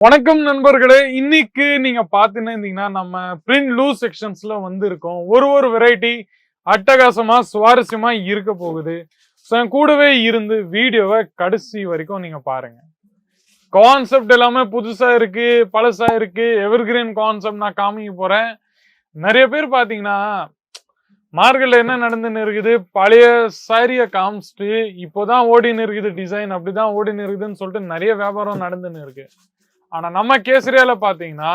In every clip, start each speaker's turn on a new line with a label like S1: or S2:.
S1: வணக்கம் நண்பர்களே. இன்னைக்கு நீங்க பாத்துன்னு இருந்தீங்கன்னா நம்ம பிரிண்ட் லூஸ் செக்ஷன்ஸ்ல வந்து இருக்கோம் ஒரு ஒரு வெரைட்டி அட்டகாசமா சுவாரஸ்யமா இருக்க போகுது. ஸோ என் கூடவே இருந்து வீடியோவை கடைசி வரைக்கும் நீங்க பாருங்க. கான்செப்ட் எல்லாமே புதுசா இருக்கு பழசா இருக்கு. எவர்கிரீன் கான்செப்ட் நான் காமிக்க போறேன். நிறைய பேர் பாத்தீங்கன்னா மார்க்கெட்ல என்ன நடந்துன்னு இருக்குது? பழைய சாரிய காமிச்சிட்டு இப்போதான் ஓடின்னு இருக்குது டிசைன் அப்படிதான் ஓடின்னு இருக்குதுன்னு சொல்லிட்டு நிறைய வியாபாரம் நடந்துன்னு இருக்கு. ஆனா நம்ம கேசரியால பாத்தீங்கன்னா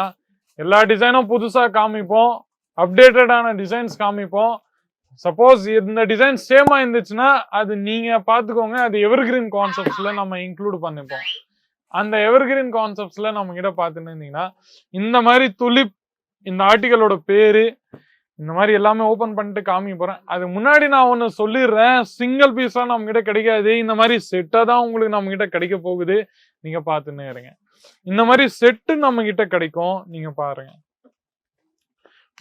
S1: எல்லா டிசைனும் புதுசா காமிப்போம் அப்டேட்டடான டிசைன்ஸ் காமிப்போம். சப்போஸ் இந்த டிசைன் சேமா இருந்துச்சுன்னா அது நீங்க பாத்துக்கோங்க அது எவர்கிரீன் கான்செப்ட்ஸ்ல நம்ம இன்க்ளூட் பண்ணிப்போம். அந்த எவர்கிரீன் கான்செப்ட்ஸ்ல நம்ம கிட்ட பாத்துன்னு இருந்தீங்கன்னா இந்த மாதிரி துளிப் இந்த ஆர்டிகளோட பேரு இந்த மாதிரி எல்லாமே ஓபன் பண்ணிட்டு காமி போறேன். அது முன்னாடி நான் ஒன்னு சொல்லிடுறேன். சிங்கிள் பீஸாக நம்ம கிட்ட கிடைக்காது. இந்த மாதிரி செட்டா தான் உங்களுக்கு நம்ம கிட்ட கிடைக்க போகுது. நீங்க பாத்துன்னு இருங்க. இந்த மாதிரி செட்டு நம்ம கிட்ட கிடைக்கும். நீங்க பாருங்க.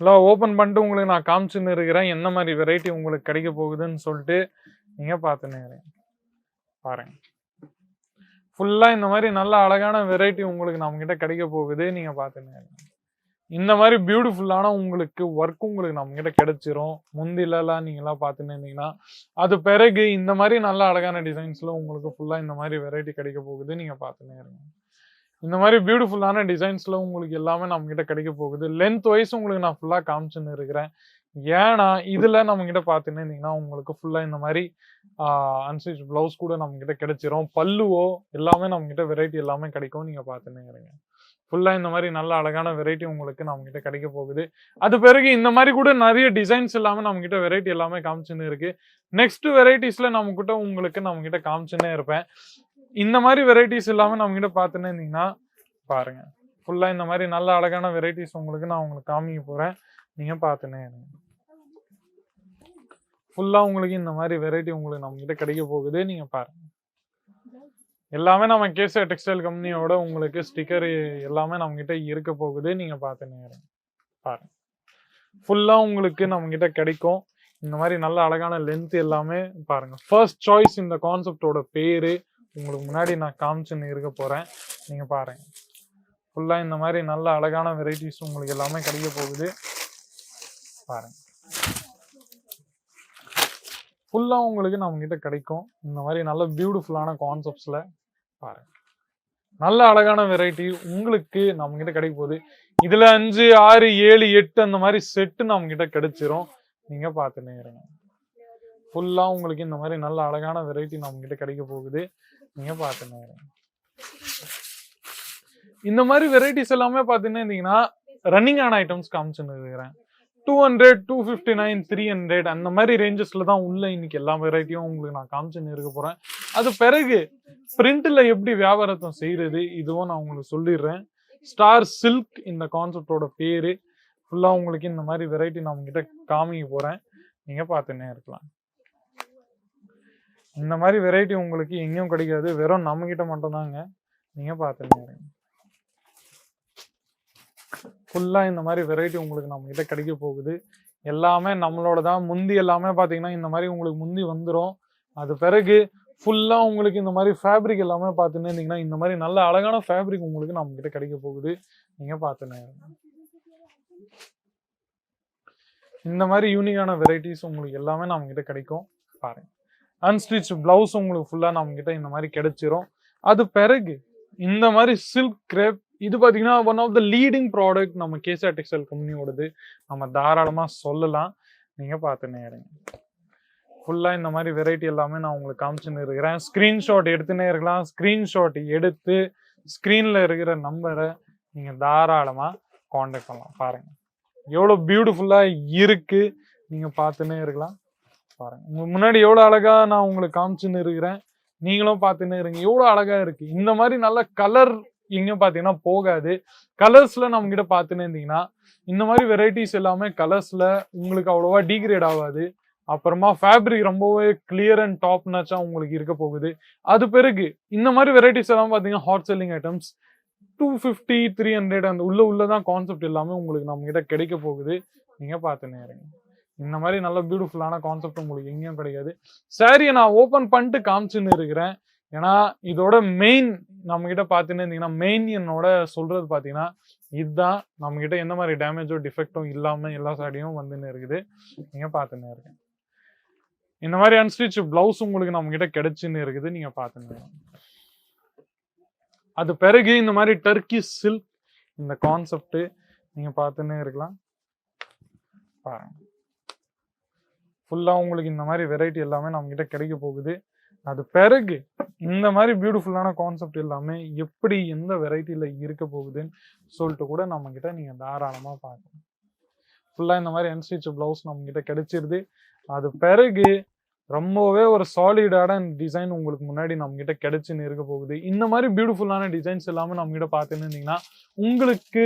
S1: நல்லா ஓபன் பண்ணிட்டு உங்களுக்கு நான் காமிச்சுன்னு இருக்கிறேன். என்ன மாதிரி வெரைட்டி உங்களுக்கு கிடைக்க போகுதுன்னு சொல்லிட்டு நீங்க பார்த்துன்னு பாருங்க. ஃபுல்லா இந்த மாதிரி நல்ல அழகான வெரைட்டி உங்களுக்கு நம்ம கிட்ட கிடைக்க போகுது. நீங்க பாத்துன்னு இந்த மாதிரி பியூட்டிஃபுல்லான உங்களுக்கு ஒர்க் உங்களுக்கு நம்ம கிட்ட கிடைச்சிரும். முந்திலலாம் நீங்க எல்லாம் பார்த்துன்னு இருந்தீங்கன்னா அது பிறகு இந்த மாதிரி நல்ல அழகான டிசைன்ஸ்ல உங்களுக்கு ஃபுல்லா இந்த மாதிரி வெரைட்டி கிடைக்க போகுது. நீங்க பார்த்துன்னே இருங்க இந்த மாதிரி பியூட்டிஃபுல்லான டிசைன்ஸ்ல உங்களுக்கு எல்லாமே நம்ம கிட்ட கிடைக்க போகுது. லென்த் வைஸ் உங்களுக்கு நான் ஃபுல்லா காமிச்சுன்னு இருக்கிறேன். ஏன்னா இதுல நம்ம கிட்ட பார்த்துன்னு இருந்தீங்கன்னா உங்களுக்கு ஃபுல்லா இந்த மாதிரி அன்ஸ்டிச் பிளவுஸ் கூட நம்ம கிட்ட கிடைச்சிரும். பல்லுவோ எல்லாமே நம்ம கிட்ட வெரைட்டி எல்லாமே கிடைக்கும் நீங்க பார்த்துன்னு இருங்க ஃபுல்லா இந்த மாதிரி நல்ல அழகான வெரைட்டி உங்களுக்கு நம்ம கிட்ட கிடைக்க போகுது. அது பிறகு இந்த மாதிரி கூட நிறைய டிசைன்ஸ் எல்லாமே நம்ம கிட்ட வெரைட்டி எல்லாமே காமிச்சுன்னு இருக்கு. நெக்ஸ்ட் வெரைட்டிஸ்ல நம்ம கிட்ட உங்களுக்கு நம்ம கிட்ட காமிச்சுன்னே இருப்பேன். இந்த மாதிரி வெரைட்டிஸ் இல்லாமல் நம்ம கிட்ட பார்த்துன்னு இருந்தீங்கன்னா பாருங்க. ஃபுல்லா இந்த மாதிரி நல்ல அழகான வெரைட்டிஸ் உங்களுக்கு நான் உங்களுக்கு காமிக்க போறேன். நீங்க பார்த்துன்னே இருங்க. ஃபுல்லா உங்களுக்கு இந்த மாதிரி வெரைட்டி உங்களுக்கு நம்ம கிட்ட கிடைக்க போகுது. நீங்க பாருங்க. எல்லாமே நம்ம கேச டெக்ஸ்டைல் கம்பெனியோட உங்களுக்கு ஸ்டிக்கர் எல்லாமே நம்ம கிட்ட இருக்க போகுது. நீங்க பார்த்துன்னே இருங்க. பாருங்க. ஃபுல்லா உங்களுக்கு நம்ம கிட்ட கிடைக்கும். இந்த மாதிரி நல்ல அழகான லென்த் எல்லாமே பாருங்க. ஃபர்ஸ்ட் சாய்ஸ் இந்த கான்செப்டோட பேரு. உங்களுக்கு முன்னாடி நான் காமிச்சுன்னு இருக்க போகிறேன் நீங்கள் பாருங்க. ஃபுல்லாக இந்த மாதிரி நல்ல அழகான வெரைட்டிஸ் உங்களுக்கு எல்லாமே கிடைக்க போகுது. பாருங்க. ஃபுல்லாக உங்களுக்கு நம்ம கிடைக்கும். இந்த மாதிரி நல்ல பியூட்டிஃபுல்லான கான்செப்ட்ஸில் பாருங்க. நல்ல அழகான வெரைட்டி உங்களுக்கு நம்ம கிடைக்க போகுது. இதில் அஞ்சு ஆறு ஏழு எட்டு அந்த மாதிரி செட்டு நம்ம கிடைச்சிரும். நீங்கள் பார்த்துன்னே இருங்க ஃபுல்லாக உங்களுக்கு இந்த மாதிரி நல்ல அழகான வெரைட்டி நம்ம கிடைக்க போகுது. நீங்க பார்த்துன்னே இந்த மாதிரி வெரைட்டிஸ் எல்லாமே பார்த்தீங்கன்னா இருந்தீங்கன்னா ரன்னிங் ஆன ஐட்டம்ஸ் காமிச்சுன்னு இருக்கிறேன். Two hundred two fifty nine three hundred அந்த மாதிரி ரேஞ்சஸ்ல தான் உள்ள இன்னைக்கு எல்லா வெரைட்டியும் உங்களுக்கு நான் காமிச்சுன்னு இருக்க போறேன். அது பிறகு பிரிண்ட்ல எப்படி வியாபாரத்தை செய்யறது இதுவும் நான் உங்களுக்கு சொல்லிடுறேன். ஸ்டார் சில்க் இந்த கான்செப்டோட பேரு. ஃபுல்லா உங்களுக்கு இந்த மாதிரி வெரைட்டி நான் உங்ககிட்ட காமிக்க போறேன். நீங்க பார்த்துன்னே இருக்கலாம். இந்த மாதிரி வெரைட்டி உங்களுக்கு எங்கேயும் கிடைக்காது. வெறும் நம்ம கிட்ட மட்டும்தாங்க. நீங்க பார்த்துன்னே ஃபுல்லாக ஃபுல்லா இந்த மாதிரி வெரைட்டி உங்களுக்கு நம்ம கிட்ட கிடைக்க போகுது. எல்லாமே நம்மளோட தான். முந்தி எல்லாமே பாத்தீங்கன்னா இந்த மாதிரி உங்களுக்கு முந்தி வந்துடும் அது பிறகு ஃபுல்லா உங்களுக்கு இந்த மாதிரி ஃபேப்ரிக் எல்லாமே பார்த்துன்னு இருந்தீங்கன்னா இந்த மாதிரி நல்ல அழகான ஃபேப்ரிக் உங்களுக்கு நம்ம கிட்ட கிடைக்க போகுது. நீங்க பார்த்துன்னு இந்த மாதிரி யூனிக்கான வெரைட்டிஸ் உங்களுக்கு எல்லாமே நம்ம கிட்ட கிடைக்கும். பாருங்க. அன்ஸ்டிச் பிளவுஸ் உங்களுக்கு ஃபுல்லாக நம்ம கிட்ட இந்த மாதிரி கிடைச்சிரும். அது பிறகு இந்த மாதிரி சில்க் கிரேப் இது பார்த்தீங்கன்னா one of the leading product நம்ம கேசா டெக்ஸ்டைல் கம்பெனியோடது நம்ம தாராளமாக சொல்லலாம். நீங்கள் பார்த்துன்னே நேரங்க. ஃபுல்லாக இந்த மாதிரி வெரைட்டி எல்லாமே நான் உங்களுக்கு காமிச்சுன்னு இருக்கிறேன். ஸ்க்ரீன்ஷாட் எடுத்துனே இருக்கலாம். ஸ்க்ரீன்ஷாட் எடுத்து ஸ்க்ரீனில் இருக்கிற நம்பரை நீங்கள் தாராளமாக காண்டாக்ட் பண்ணலாம். பாருங்கள் எவ்வளோ பியூட்டிஃபுல்லாக இருக்குது நீங்கள் பார்த்துன்னே இருக்கலாம். பாருங்க. உங்க முன்னாடி எவ்வளவு அழகா நான் உங்களுக்கு காமிச்சுன்னு இருக்கிறேன். நீங்களும் பார்த்துன்னு இருங்க. எவ்வளோ அழகா இருக்கு. இந்த மாதிரி நல்ல கலர் எங்கேயும் பார்த்தீங்கன்னா போகாது. கலர்ஸ்ல நம்ம கிட்ட பார்த்துன்னு இருந்தீங்கன்னா இந்த மாதிரி வெரைட்டிஸ் எல்லாமே கலர்ஸ்ல உங்களுக்கு அவ்வளோவா டீக்ரேட் ஆகாது. அப்புறமா ஃபேப்ரிக் ரொம்பவே கிளியர் அண்ட் டாப் நச்சா உங்களுக்கு இருக்க போகுது. அது பிறகு இந்த மாதிரி வெரைட்டிஸ் எல்லாம் பார்த்தீங்கன்னா hot selling items two fifty three hundred அந்த உள்ள உள்ளதான் கான்செப்ட் எல்லாமே உங்களுக்கு நம்ம கிட்ட கிடைக்க போகுது. நீங்க பார்த்துன்னு இருங்க. இந்த மாதிரி நல்ல பியூட்டிஃபுல்லான கான்செப்ட் உங்களுக்கு எங்கேயும் கிடைக்காது சாரியை நான் ஓப்பன் பண்ணிட்டு காமிச்சுன்னு இருக்கிறேன். ஏன்னா இதோட மெயின் நம்மகிட்ட பார்த்துன்னு இருந்தீங்கன்னா மெயின் என்னோட சொல்றது பார்த்தீங்கன்னா இதுதான். நம்மக்கிட்ட எந்த மாதிரி டேமேஜோ டிஃபெக்டும் இல்லாமல் எல்லா சாரியும் வந்துன்னு இருக்குது. நீங்கள் பார்த்துன்னு இருக்கேன் இந்த மாதிரி அன்ஸ்டிச் பிளவுஸ் உங்களுக்கு நம்மக்கிட்ட கிடைச்சின்னு கிடைச்சுன்னு இருக்குது. நீங்கள் பார்த்துன்னு அது பிறகு இந்த மாதிரி டர்க்கி சில்க் இந்த கான்செப்ட் நீங்கள் பார்த்துன்னே இருக்கலாம். பாருங்க. ஃபுல்லாக உங்களுக்கு இந்த மாதிரி வெரைட்டி எல்லாமே நம்ம கிட்ட கிடைக்க போகுது. அது பிறகு இந்த மாதிரி பியூட்டிஃபுல்லான கான்செப்ட் எல்லாமே எப்படி எந்த வெரைட்டியில் இருக்க போகுதுன்னு சொல்லிட்டு கூட நம்மக்கிட்ட நீங்கள் தாராளமாக பார்க்கணும் பார்க்கலாம் இந்த மாதிரி என்ஸ்டிச் பிளவுஸ் நம்மக்கிட்ட கிடைச்சிருது. அது பிறகு ரொம்பவே ஒரு சாலிடான டிசைன் உங்களுக்கு முன்னாடி நம்மக்கிட்ட கிடைச்சின்னு இருக்க போகுது. இந்த மாதிரி பியூட்டிஃபுல்லான டிசைன்ஸ் எல்லாமே நம்மக்கிட்ட பார்த்துன்னு இருந்தீங்கன்னா உங்களுக்கு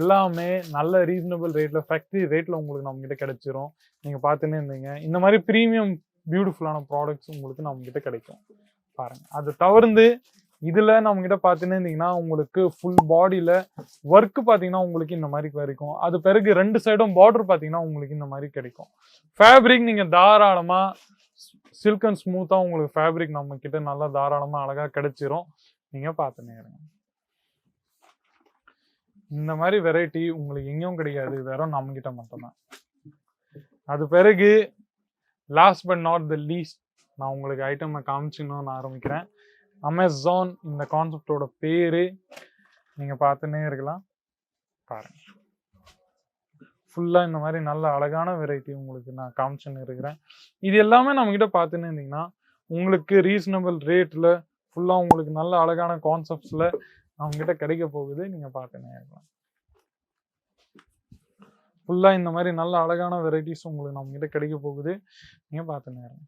S1: எல்லாமே நல்ல ரீசனபிள் ரேட்ல ஃபேக்ட்ரி ரேட்ல உங்களுக்கு நம்ம கிட்ட கிடைச்சிரும். நீங்க பார்த்துன்னு இருந்தீங்க. இந்த மாதிரி ப்ரீமியம் பியூட்டிஃபுல்லான ப்ராடக்ட்ஸ் உங்களுக்கு நம்ம கிட்ட கிடைக்கும். பாருங்க. அது தவிர்த்து இதுல நம்ம கிட்ட பார்த்துன்னு இருந்தீங்கன்னா உங்களுக்கு ஃபுல் பாடியில ஒர்க் பாத்தீங்கன்னா உங்களுக்கு இந்த மாதிரி கிடைக்கும். அது பிறகு ரெண்டு சைடும் பார்டர் பாத்தீங்கன்னா உங்களுக்கு இந்த மாதிரி கிடைக்கும். ஃபேப்ரிக் நீங்க தாராளமா சில்க் அண்ட் ஸ்மூத்தா உங்களுக்கு ஃபேப்ரிக் நம்ம கிட்ட நல்லா தாராளமா அழகா கிடைச்சிரும். நீங்க பார்த்துன்னே இருங்க. இந்த மாதிரி வெரைட்டி உங்களுக்கு எங்கேயும் கிடைக்காது. வெறும் நம்ம கிட்ட மட்டும்தான். அது பிறகு last but not the least நான் உங்களுக்கு ஐட்டம் காமிச்சுன்னு ஆரம்பிக்கிறேன். அமேசான் இந்த கான்செப்டோட பேரு நீங்க பார்த்துன்னே இருக்கலாம். பாருங்க. ஃபுல்லா இந்த மாதிரி நல்ல அழகான வெரைட்டி உங்களுக்கு நான் காமிச்சுன்னு இருக்கிறேன். இது எல்லாமே நம்ம கிட்ட பார்த்துன்னு இருந்தீங்கன்னா உங்களுக்கு ரீசனபிள் ரேட்ல ஃபுல்லா உங்களுக்கு நல்ல அழகான கான்செப்ட்ஸ்ல அவங்க கிட்ட கிடைக்க போகுது நீங்க பார்த்துன்னே இருக்கலாம் ஃபுல்லா இந்த மாதிரி நல்ல அழகான வெரைட்டிஸ் உங்களுக்கு நம்ம கிட்ட கிடைக்க போகுது நீங்க பார்த்துன்னே இருங்க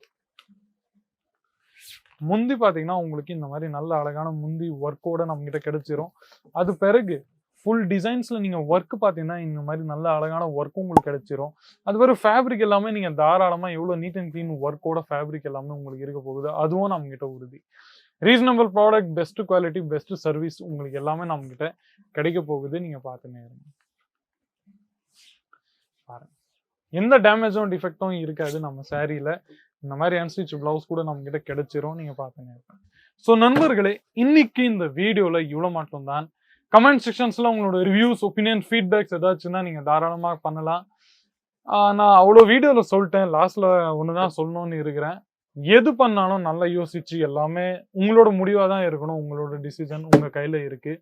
S1: முந்தி பாத்தீங்கன்னா உங்களுக்கு இந்த மாதிரி நல்ல அழகான முந்தி ஒர்க்கோட நம்ம கிட்ட கிடைச்சிரும். அது பிறகு ஃபுல் டிசைன்ஸ்ல நீங்க ஒர்க் பாத்தீங்கன்னா இந்த மாதிரி நல்ல அழகான ஒர்க்கும் உங்களுக்கு கிடைச்சிரும். அது பிறகு ஃபேப்ரிக் எல்லாமே நீங்க தாராளமா எவ்வளவு நீட் அண்ட் க்ளீன் ஒர்க்கோட ஃபேப்ரிக் எல்லாமே உங்களுக்கு இருக்க போகுது அதுவும் நம்ம கிட்ட உறுதி. Reasonable product best quality best service உங்களுக்கு எல்லாமே நம்ம கிட்ட கிடைக்க போகுது. நீங்க பார்த்துன்னே இருங்க பாருங்க. எந்த டேமேஜும் டிஃபெக்டும் இருக்காது நம்ம சாரியில இந்த மாதிரி அன்ஸ்டிச் பிளவுஸ் கூட நம்ம கிட்ட கிடைச்சிரும். நீங்க பார்த்துங்க ஸோ நண்பர்களே இன்னைக்கு இந்த வீடியோல இவ்வளோ மட்டும்தான். கமெண்ட் செக்ஷன்ஸ்ல உங்களோட ரிவ்யூஸ் ஒப்பீனியன் ஃபீட்பேக்ஸ் ஏதாச்சுன்னா நீங்க தாராளமாக பண்ணலாம். நான் அவ்வளோ வீடியோவில் சொல்லிட்டேன். லாஸ்ட்ல ஒன்று தான் சொல்லணும்னு இருக்கிறேன். எது பண்ணாலும் நல்லா யோசிச்சு எல்லாமே உங்களோட முடிவாக தான் இருக்கணும் உங்களோட டிசிஷன் உங்க கையில இருக்கு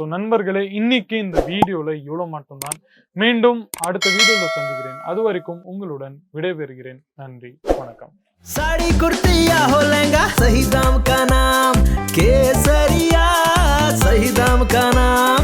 S1: ஸோ நண்பர்களே இன்னைக்கு இந்த வீடியோல இவ்வளோ மட்டும்தான் மீண்டும் அடுத்த வீடியோல சந்திக்கிறேன் அது வரைக்கும் உங்களுடன் விடைபெறுகிறேன் நன்றி வணக்கம்
S2: साड़ी कुर्ती या हो लहंगा सही दाम का नाम केसरिया सही दाम का नाम